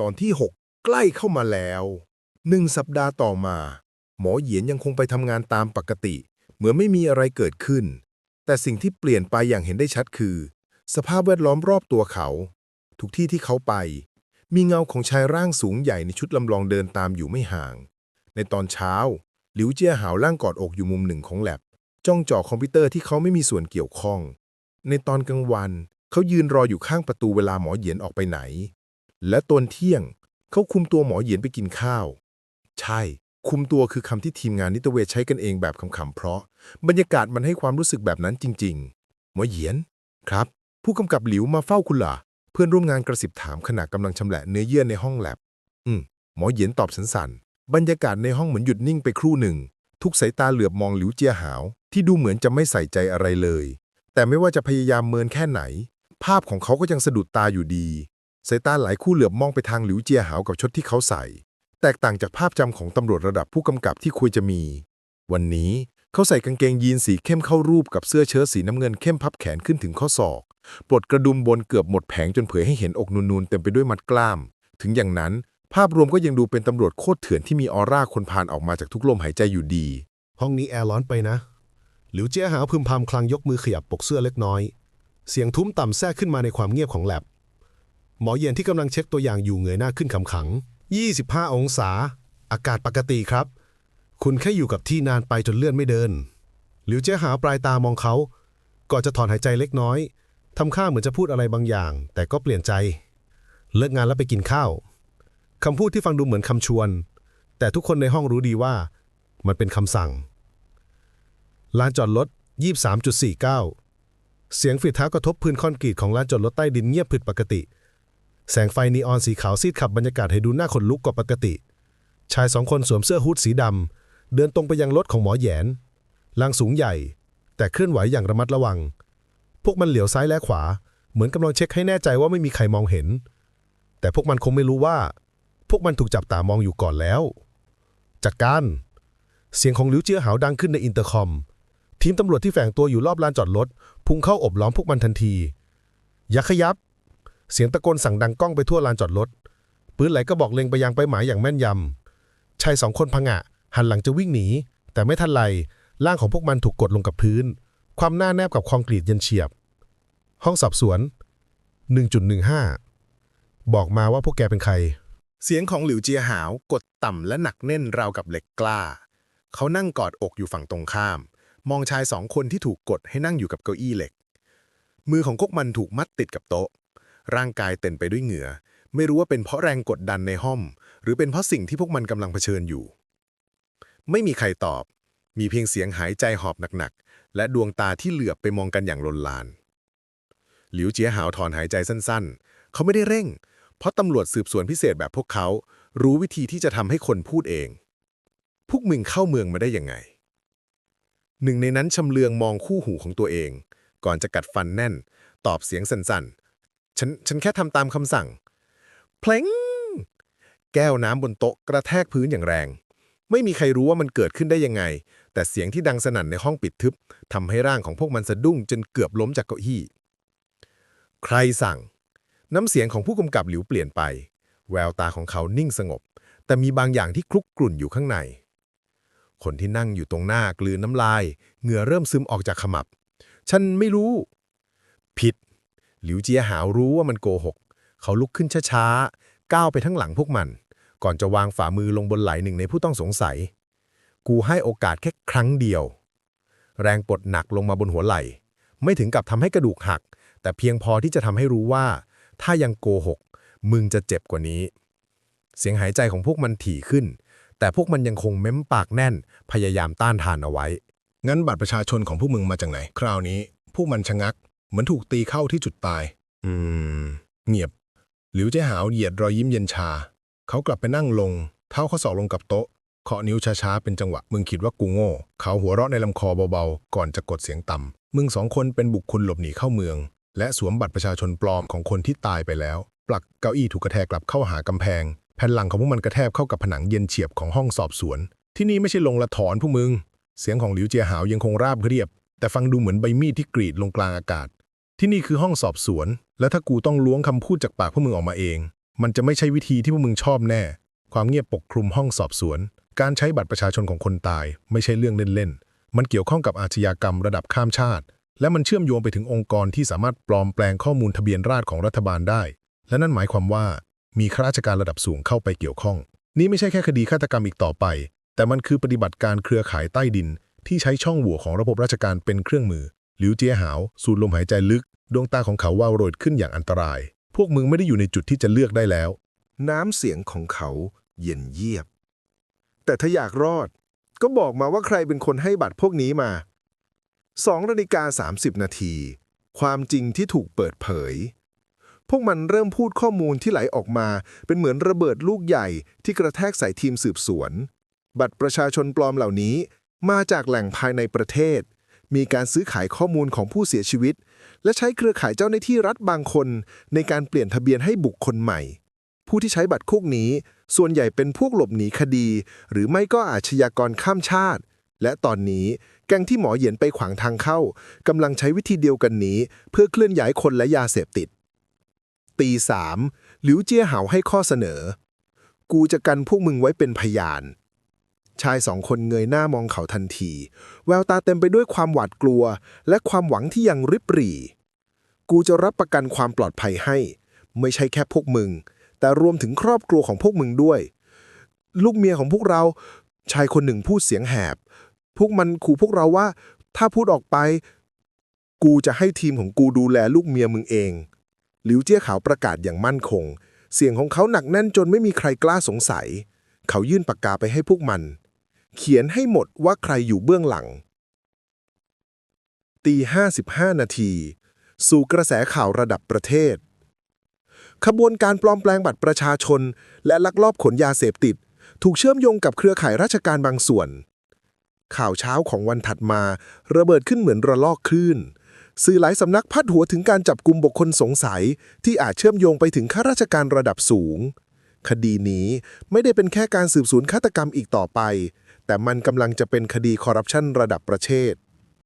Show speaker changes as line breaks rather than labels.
ตอนที่ 6 ใกล้เข้ามาแล้วหนึ่งสัปดาห์ต่อมา หมอเหยียนยังคงไปทำงานตามปกติ เหมือนไม่มีอะไรเกิดขึ้น แต่สิ่งที่เปลี่ยนไปอย่างเห็นได้ชัดคือ สภาพแวดล้อมรอบตัวเขา ทุกที่ที่เขาไป มีเงาของชายร่างสูงใหญ่ในชุดลำลองเดินตามอยู่ไม่ห่าง ในตอนเช้า หลิวเจียหาวร่างกอดอกอยู่มุมหนึ่งของแลบจ้องจ่อคอมพิวเตอร์ที่เขาไม่มีส่วนเกี่ยวข้อง ในตอนกลางวัน เขายืนรออยู่ข้างประตูเวลาหมอเหยียนออกไปไหน และตอนเที่ยง เขาคุมตัวหมอเหยียนไปกินข้าว ใช่ คุมตัวคือคำที่ทีมงานนิตเวชใช้กันเองแบบขำๆเพราะ บรรยากาศมันให้ความรู้สึกแบบนั้นจริง ๆ หมอเหยียน ครับ ผู้กำกับหลิวมาเฝ้าคุณเหรอเพื่อนร่วมงานกระสิบถามขณะกำลังชำแหละเนื้อเยื่อในห้องแลบ อืม หมอเหยียนตอบสันๆ บรรยากาศในห้องเหมือนหยุดนิ่งไปครู่หนึ่ง ทุกสายตาเหลือบมองหลิวเจียหาว ที่ดูเหมือนจะไม่ใส่ใจอะไรเลย แต่ไม่ว่าจะพยายามเมินแค่ไหน ภาพของเขาก็ยังสะดุดตาอยู่ดี สายตาหลายคู่เหลือบมองไปทางหลิวเจียหาวกับชุดที่เขาใส่ แตกต่างจากภาพจำของตำรวจระดับผู้กำกับที่ควรจะมี วันนี้เขาใส่กางเกงยีนสีเข้มเข้ารูปกับเสื้อเชิ้ตสีน้ำเงินเข้มพับแขนขึ้นถึงข้อศอก ปลดกระดุมบนเกือบหมดแผงจนเผยให้เห็นอกนูนๆเต็มไปด้วยมัดกล้าม ถึงอย่างนั้น ภาพรวมก็ยังดูเป็นตำรวจโคตรเถื่อนที่มีออร่าคนพานออกมาจากทุกลมหายใจอยู่ดี
ห้องนี้แอร์ร้อนไปนะ หลิวเจี้ยหาวพึมพำคลางยกมือขยับปกเสื้อเล็กน้อย เสียงทุ้มต่ำแทรกขึ้นมาในความเงียบของแลบ หมอเย็นที่กำลังเช็คตัวอย่างอยู่เงยหน้าขึ้นขำขัง 25 องศา อากาศปกติครับ คุณแค่อยู่กับที่นานไปจนเลื่อนไม่เดิน หลิวเจี้หาปลายตามองเขา ก่อนจะถอนหายใจเล็กน้อย ทำข้าเหมือนจะพูดอะไรบางอย่าง แต่ก็เปลี่ยนใจ เลิกงานแล้วไปกินข้าว คำพูดที่ฟังดูเหมือนคำชวน แต่ทุกคนในห้องรู้ดีว่า มันเป็นคำสั่ง ลานจอดรถ 23.49 เสียงฝีเท้ากระทบพื้นคอนกรีตของลานจอดรถใต้ดินเงียบผิดปกติ แสงไฟนีออนสีขาวซีดขับบรรยากาศให้ดูน่าขนลุกกว่าปกติ ชายสองคนสวมเสื้อฮู้ดสีดำ เดินตรงไปยังรถของหมอแหยนลางสูงใหญ่ แต่เคลื่อนไหวอย่างระมัดระวัง พวกมันเหลียวซ้ายและขวา เหมือนกำลังเช็คให้แน่ใจว่าไม่มีใครมองเห็น แต่พวกมันคงไม่รู้ว่า พวกมันถูกจับตามองอยู่ก่อนแล้วจัดการเสียงของลิวเจี้ยหาวดังขึ้นในอินเตอร์คอม ทีมตำรวจที่แฝงตัวอยู่รอบลานจอดรถ พุ่งเข้าอบล้อมพวกมันทันทีอย่าขยับ เสียงตะโกนสั่งดังก้องไปทั่วลานจอดรถ ปืนไหลก็บอกเล็งไปยังไปหมายอย่างแม่นยำ ชายสองคนพังะ หันหลังจะวิ่งหนี แต่ไม่ทันไร ร่างของพวกมันถูกกดลงกับพื้น ความหน้าแนบกับคอนกรีตเย็นเฉียบ ห้องสอบสวน 1.15 บอกมาว่าพวกแกเป็นใคร
เสียงของหลิวเจียหาวกดต่ำและหนักแน่นราวกับเหล็กกล้า เขานั่งกอดอกอยู่ฝั่งตรงข้าม มองชายสองคนที่ถูกกดให้นั่งอยู่กับเก้าอี้เหล็ก มือของพวกมันถูกมัดติดกับโต๊ะ ร่างกายเต็มไปด้วยเหงื่อ ไม่รู้ว่าเป็นเพราะแรงกดดันในห้องหรือเป็นเพราะสิ่งที่พวกมันกำลังเผชิญอยู่ ไม่มีใครตอบ มีเพียงเสียงหายใจหอบหนักๆ และดวงตาที่เหลือบไปมองกันอย่างลนลาน หลิวเจียหาวถอนหายใจสั้นๆ เขาไม่ได้เร่ง เพราะตำรวจสืบสวนพิเศษแบบพวกเขา รู้วิธีที่จะทำให้คนพูดเอง พวกมึงเข้าเมืองมาได้ยังไง หนึ่งในนั้นชำเลืองมองคู่หูของตัวเอง ก่อนจะกัดฟันแน่น ตอบเสียงสั่นๆ ฉันฉันแค่ทำตามคำสั่ง เพลงแก้วน้ำบนโต๊ะกระแทกพื้นอย่างแรง ไม่มีใครรู้ว่ามันเกิดขึ้นได้ยังไง แต่เสียงที่ดังสนั่นในห้องปิดทึบทำให้ร่างของพวกมันสะดุ้งจนเกือบล้มจากเก้าอี้ ใครสั่ง น้ำเสียงของผู้กำกับหลิวเปลี่ยนไป แววตาของเขานิ่งสงบ แต่มีบางอย่างที่คลุกกลุ่นอยู่ข้างใน คนที่นั่งอยู่ตรงหน้ากลืนน้ำลาย เหงื่อเริ่มซึมออกจากขมับ ฉันไม่รู้ ผิด หลิวเจียหาวรู้ว่ามันโกหก เขาลุกขึ้นช้าๆ ก้าวไปทั้งหลังพวกมัน ก่อนจะวางฝ่ามือลงบนไหล่หนึ่งในผู้ต้องสงสัย กูให้โอกาสแค่ครั้งเดียว แรงปลดหนักลงมาบนหัวไหล่ ไม่ถึงกับทำให้กระดูกหัก แต่เพียงพอที่จะทำให้รู้ว่า ถ้ายังโกหก มึงจะเจ็บกว่านี้ เสียงหายใจของพวกมันถี่ขึ้น แต่พวกมันยังคงเม้มปากแน่น พยายามต้านทานเอาไว้
งั้นบัตรประชาชนของพวกมึงมาจากไหน คราวนี้ พวกมันชะงัก เหมือนถูกตีเข้าที่จุดตาย อืม เงียบ หลิวเจ้หาวเหยียดรอยยิ้มเย็นชา เขากลับไปนั่งลง เท้าข้อศอกลงกับโต๊ะเคาะนิ้วช้าๆ เป็นจังหวะ มึงคิดว่ากูโง่ เขาหัวเราะในลำคอเบาๆ ก่อนจะกดเสียงต่ำ มึงสองคนเป็นบุคคลหลบหนีเข้าเมือง และสวมบัตรประชาชนปลอมของคนที่ตายไปแล้ว ปลักเก้าอี้ถูกกระแทกกลับเข้าหากำแพง แผ่นหลังของพวกมันกระแทกเข้ากับผนังเย็นเฉียบของห้องสอบสวน ที่นี่ไม่ใช่ลงละถอนพวกมึง เสียงของหลิวเจียหาวยังคงราบเรียบ แต่ฟังดูเหมือนใบมีดที่กรีดลงกลางอากาศ ที่นี่คือห้องสอบสวน และถ้ากูต้องล้วงคำพูดจากปากพวกมึงออกมาเอง
มันจะไม่ใช่วิธีที่พวกมึงชอบแน่ ความเงียบปกคลุมห้องสอบสวน การใช้บัตรประชาชนของคนตาย ไม่ใช่เรื่องเล่นๆ มันเกี่ยวข้องกับอาชญากรรมระดับข้ามชาติ และมันเชื่อมโยงไปถึงองค์กรที่สามารถปลอมแปลงข้อมูลทะเบียนราษฎรของรัฐบาลได้ และนั่นหมายความว่า มีข้าราชการระดับสูงเข้าไปเกี่ยวข้อง นี่ไม่ใช่แค่คดีฆาตกรรมอีกต่อไป แต่มันคือปฏิบัติการเครือข่ายใต้ดิน ที่ใช้ช่องโหว่ของระบบราชการเป็นเครื่องมือหลิวเจียหาว สูดลมหายใจลึก ดวงตาของเขาวาวโรยขึ้นอย่างอันตราย พวกมึงไม่ได้อยู่ในจุดที่จะเลือกได้แล้ว
น้ำเสียงของเขาเย็นเยียบ แต่ถ้าอยากรอด ก็บอกมาว่าใครเป็นคนให้บัตรพวกนี้มา2นาฬิกา30นาที ความจริงที่ถูกเปิดเผย พวกมันเริ่มพูดข้อมูลที่ไหลออกมา เป็นเหมือนระเบิดลูกใหญ่ที่กระแทกใส่ทีมสืบสวน บัตรประชาชนปลอมเหล่านี้มาจากแหล่งภายในประเทศ มีการซื้อขายข้อมูลของผู้เสียชีวิต และใช้เครือข่ายเจ้าหน้าที่รัฐบางคน ในการเปลี่ยนทะเบียนให้บุคคลใหม่ ผู้ที่ใช้บัตรคุกนี้ ส่วนใหญ่เป็นพวกหลบหนีคดี หรือไม่ก็อาชญากรข้ามชาติ และตอนนี้แก๊งที่หมอเหยียนไปขวางทางเข้ากำลังใช้วิธีเดียวกันนี้ เพื่อเคลื่อนย้ายคนและยาเสพติด ตีสามหลิวเจี้ยเหาให้ข้อเสนอ กูจะกันพวกมึงไว้เป็นพยาน ชายสองคนเงยหน้ามองเขาทันที แววตาเต็มไปด้วยความหวาดกลัว และความหวังที่ยังริบหรี่ กูจะรับประกันความปลอดภัยให้ ไม่ใช่แค่พวกมึง แต่รวมถึงครอบครัวของพวกมึงด้วย ลูกเมียของพวกเรา ชายคนหนึ่งพูดเสียงแหบ พวกมันขู่พวกเราว่า ถ้าพูดออกไป กูจะให้ทีมของกูดูแลลูกเมียมึงเอง หลิวเจี้ยขาวประกาศอย่างมั่นคง เสียงของเขาหนักแน่นจนไม่มีใครกล้าสงสัย เขายื่นปากกาไปให้พวกมัน เขียนให้หมดว่าใครอยู่เบื้องหลัง ตีห้าสิบห้านาที สู่กระแสข่าวระดับประเทศ ขบวนการปลอมแปลงบัตรประชาชน และลักลอบขนยาเสพติด ถูกเชื่อมโยงกับเครือข่ายราชการบางส่วน ข่าวเช้าของวันถัดมา ระเบิดขึ้นเหมือนระลอกคลื่นสื่อหลายสำนักพาดหัวถึงการจับกลุ่มบุคคลสงสัย ที่อาจเชื่อมโยงไปถึงข้าราชการระดับสูง คดีนี้ไม่ได้เป็นแค่การสืบสวนฆาตกรรมอีกต่อไป แต่มันกำลังจะเป็นคดีคอร์รัปชันระดับประเทศ